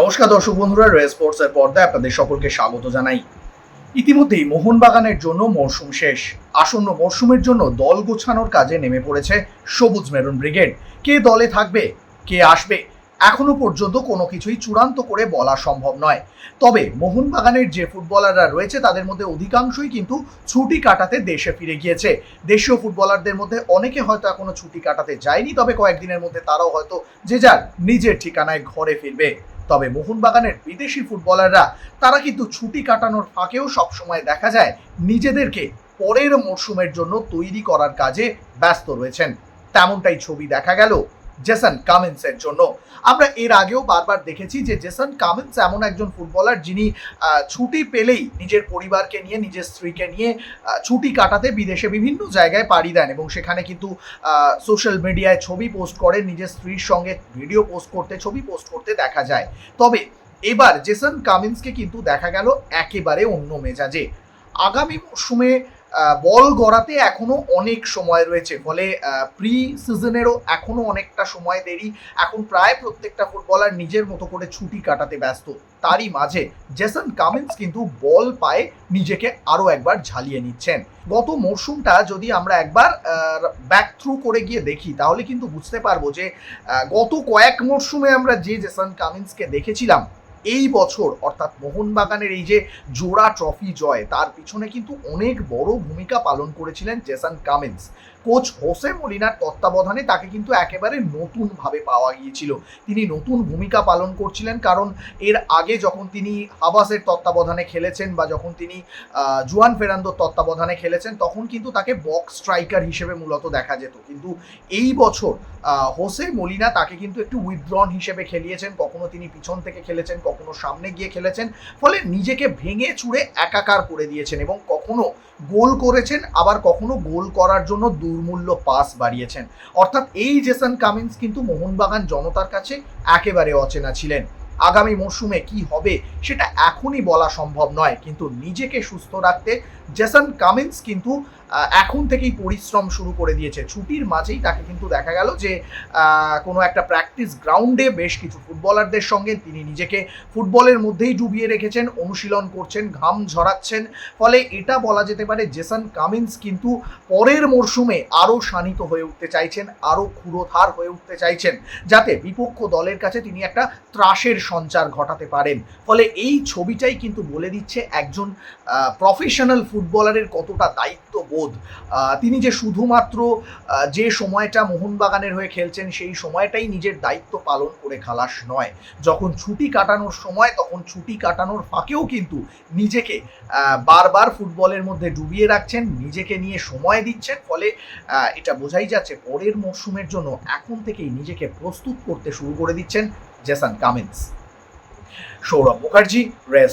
নমস্কার দর্শক বন্ধুরা রে স্পোর্টস এর পর্দায় আপনাদের সকলকে স্বাগত জানাই। ইতিমধ্যেই মোহনবাগানের জন্য মরশুম শেষ। আসন্ন মরশুমের জন্য দল গোছানোর কাজে নেমে পড়েছে সবুজ মেরুন ব্রিগেড। কে দলে থাকবে, কে আসবে, এখনও পর্যন্ত কোনো কিছুই চূড়ান্ত করে বলা সম্ভব নয়। তবে মোহনবাগানের যে ফুটবলাররা রয়েছে, তাদের মধ্যে অধিকাংশই কিন্তু ছুটি কাটাতে দেশে ফিরে গিয়েছে। দেশীয় ফুটবলারদের মধ্যে অনেকে হয়তো এখনও ছুটি কাটাতে যায়নি, তবে কয়েকদিনের মধ্যে তারাও হয়তো যে যার নিজের ঠিকানায় ঘরে ফিরবে। তবে মোহনবাগানের বিদেশি ফুটবলাররা, তারা কিন্তু ছুটি কাটানোর ফাঁকেও সবসময় দেখা যায় নিজেদেরকে পরের মরশুমের জন্য তৈরি করার কাজে ব্যস্ত রয়েছেন। তেমনটাই ছবি দেখা গেল জেসন কামিন্সের জন্য। আমরা এর আগেও বারবার দেখেছি যে জেসন কামিন্স এমন একজন ফুটবলার যিনি ছুটি পেলেই নিজের পরিবারকে নিয়ে নিজের স্ত্রীকে নিয়ে ছুটি কাটাতে বিদেশে বিভিন্ন জায়গায় পাড়ি দেন এবং সেখানে কিন্তু সোশ্যাল মিডিয়ায় ছবি পোস্ট করেন নিজের স্ত্রীর সঙ্গে ভিডিও পোস্ট করতে ছবি পোস্ট করতে দেখা যায়। তবে এবার জেসন কামিন্সকে কিন্তু দেখা গেল একেবারে অন্য মেজাজে। আগামী আহ, বল গড়াতে এখনও অনেক সময় রয়েছে। ফলে প্রি সিজনেরও এখনও অনেকটা সময় দেরি। এখন প্রায় প্রত্যেকটা ফুটবলার নিজের মতো করে ছুটি কাটাতে ব্যস্ত। তারই মাঝে জেসন কামিন্স কিন্তু বল পায়ে নিজেকে আরও একবার ঝালিয়ে নিচ্ছেন। গত মরশুমটা যদি আমরা একবার ব্যাক থ্রু করে গিয়ে দেখি, তাহলে কিন্তু বুঝতে পারব যে গত কয়েক মরশুমে আমরা যে জেসন কামিন্সকে দেখেছিলাম এই বছর, অর্থাৎ মোহনবাগানের এই যে জোড়া ট্রফি জয়, তার পিছনে কিন্তু অনেক বড় ভূমিকা পালন করেছিলেন জেসান কামিন্স। কোচ হোসে মলিনার তত্ত্বাবধানে তাকে কিন্তু একেবারে নতুনভাবে পাওয়া গিয়েছিল। তিনি নতুন ভূমিকা পালন করছিলেন কারণ এর আগে যখন তিনি হাবাসের তত্ত্বাবধানে খেলেছেন বা যখন তিনি জুয়ান ফেরান্দোর তত্ত্বাবধানে খেলেছেন, তখন কিন্তু তাকে বক্স স্ট্রাইকার হিসেবে মূলত দেখা যেত। কিন্তু এই বছর হোসে মলিনা তাকে কিন্তু একটু উইথড্রন হিসেবে খেলিয়েছেন। কখনো তিনি পিছন থেকে খেলেছেন, কখনো সামনে গিয়ে খেলেছেন। ফলে নিজেকে ভেঙে চুড়ে একাকার করে দিয়েছেন এবং কখনো গোল করেছেন, আবার কখনো গোল করার জন্য দুর্মূল্য পাস বাড়িয়েছেন। অর্থাৎ এই জেসন কামিন্স কিন্তু মোহনবাগান জনতার কাছে একেবারে অচেনা ছিলেন। আগামী মরশুমে কি হবে সেটা এখনই বলা সম্ভব নয়। কিন্তু নিজেকে সুস্থ রাখতে জেসন কামিন্স কিন্তু এখন থেকেই পরিশ্রম শুরু করে দিয়েছে। ছুটির মাঝেই তাকে কিন্তু দেখা গেল যে কোনো একটা প্র্যাকটিস গ্রাউন্ডে বেশ কিছু ফুটবলারদের সঙ্গে তিনি নিজেকে ফুটবলের মধ্যেই ডুবিয়ে রেখেছেন, অনুশীলন করছেন, ঘাম ঝরাচ্ছেন। ফলে এটা বলা যেতে পারে জেসন কামিন্স কিন্তু পরের মরশুমে আরও শানিত হয়ে উঠতে চাইছেন, আরও ক্ষুরোধার হয়ে উঠতে চাইছেন। যাতে বিপক্ষ দলের কাছে তিনি একটা ত্রাসের সঞ্চার ঘটাতে পারেন। ফলে এই ছবিটাই কিন্তু বলে দিচ্ছে একজন প্রফেশনাল ফুটবলারের কতটা দায়িত্ববোধ। তিনি যে শুধুমাত্র যে সময়টা মোহনবাগানের হয়ে খেলছেন, সেই সময়টাই নিজের দায়িত্ব পালন করে খালাস নয়। যখন ছুটি কাটানোর সময়, তখন ছুটি কাটানোর ফাঁকেও কিন্তু নিজেকে বারবার ফুটবলের মধ্যে ডুবিয়ে রাখছেন, নিজেকে নিয়ে সময় দিচ্ছেন। ফলে এটা বোঝাই যাচ্ছে পরের মরশুমের জন্য এখন থেকেই নিজেকে প্রস্তুত করতে শুরু করে দিচ্ছেন Jason Cummings. Sourav Mukherjee race